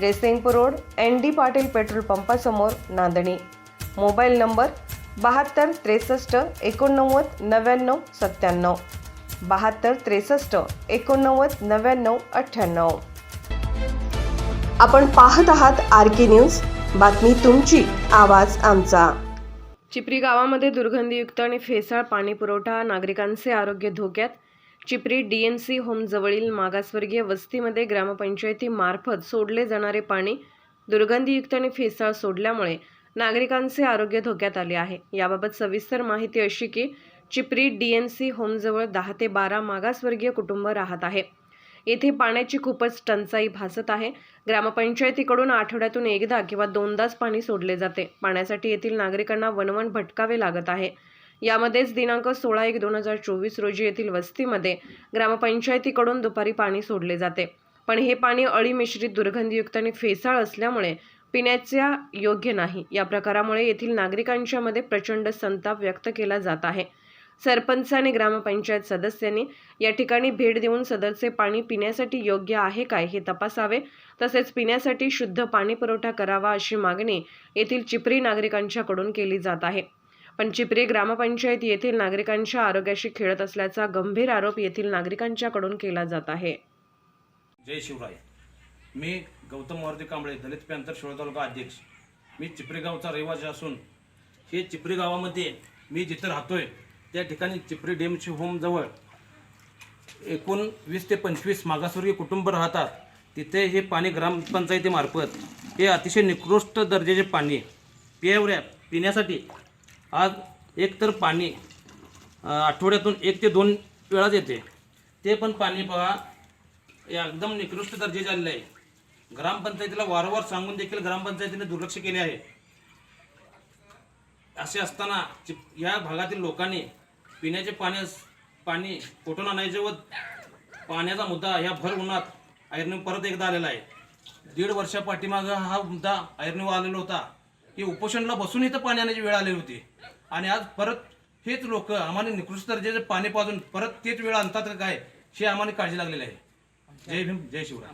Jaysingpur road N D Patil petrol पंपासमोर Nandani. Mobile number बहात्तर त्रेसष्ट एकोणनव्वद नव्याण्णव सत्त्याण्णव. बहात्तर त्रेसष्ट एकोणनव्वद नव्याण्णव अठ्ठ्याण्णव. आपण पाहत आहात आर के न्यूज. बातमी तुमची आवाज आमचा. चिपरी गावामध्ये दुर्गंधीयुक्त आणि फेसाळ पाणी पुरवठा नागरिकांचे आरोग्य धोक्यात चिपरी डीएनसी होमजवळील मागासवर्गीय वस्तीमध्ये ग्रामपंचायतीमार्फत सोडले जाणारे पाणी दुर्गंधीयुक्त आणि फेसाळ सोडल्यामुळे नागरिकांचे आरोग्य धोक्यात आले आहे. याबाबत सविस्तर माहिती अशी की चिपरी डीएनसी होमजवळ दहा ते बारा मागासवर्गीय कुटुंब राहत आहे. येथे पाण्याची खूपच टंचाई भासत आहे. ग्रामपंचायतीकडून आठवड्यातून एकदा किंवा दोनदाच पाणी सोडले जाते. पाण्यासाठी येथील नागरिकांना वणवण भटकावे लागत आहे. यामध्येच दिनांक सोळा एक दोन हजार चोवीस रोजी येथील वस्तीमध्ये ग्रामपंचायतीकडून दुपारी पाणी सोडले जाते. पण हे पाणी अळी मिश्रित दुर्गंधीयुक्त आणि फेसाळ असल्यामुळे पिण्याच्या योग्य नाही. या प्रकारामुळे येथील नागरिकांच्या मध्ये प्रचंड संताप व्यक्त केला जात आहे. सरपंच आणि ग्रामपंचायत सदस्यांनी या ठिकाणी भेट देऊन सदरचे पाणी पिण्यासाठी योग्य आहे काय हे तपासावे तसेच पिण्यासाठी शुद्ध पाणी पुरवठा करावा अशी मागणी येथील चिपरी नागरिकांच्याकडून केली जात आहे. पण चिपरे ग्रामपंचायत येथील नागरिकांच्या आरोग्याशी खेळत असल्याचा गंभीर आरोप येथील नागरिकांच्याकडून केला जात आहे. जय शिवराय. मी गौतम मारुती कांबळे दलित पॅंथर शिरोळ तालुका अध्यक्ष. मी चिपरी गावचा रहिवासी असून हे चिपरी गावामध्ये मी जिथं राहतोय त्या ठिकाणी चिपरी डेमची होमजवळ एकूण वीस ते पंचवीस मागासवर्गीय कुटुंब राहतात. तिथे हे पाणी ग्रामपंचायतीमार्फत हे अतिशय निकृष्ट दर्जाचे पाणी पियावऱ्या पिण्यासाठी आज एक तर पाणी आठवड्यातून एक ते दोन वेळाच येते. ते पण पाणी पहा हे एकदम निकृष्ट दर्जे झालेलं आहे. ग्रामपंचायतीला वारंवार सांगून देखील ग्रामपंचायतीने दुर्लक्ष केले आहे. असे असताना चिप- या भागातील लोकांनी पिण्याचे पाण्यास पाणी कुठून आणायचे व पाण्याचा मुद्दा ह्या भर उन्हात ऐरणी परत एकदा आलेला आहे. दीड वर्षा पाठीमागं हा मुद्दा ऐरणीवर आलेला होता. की उपोषणला बसून इथं पाणी आणण्याची वेळ आलेली होती. आणि आज परत हेच लोक आम्हाला निकृष्ट दर्जाचे पाणी पाजून परत तेच वेळ आणतात काय हे आम्हाला काळजी लागलेली आहे. जय भीम जय शिवराय.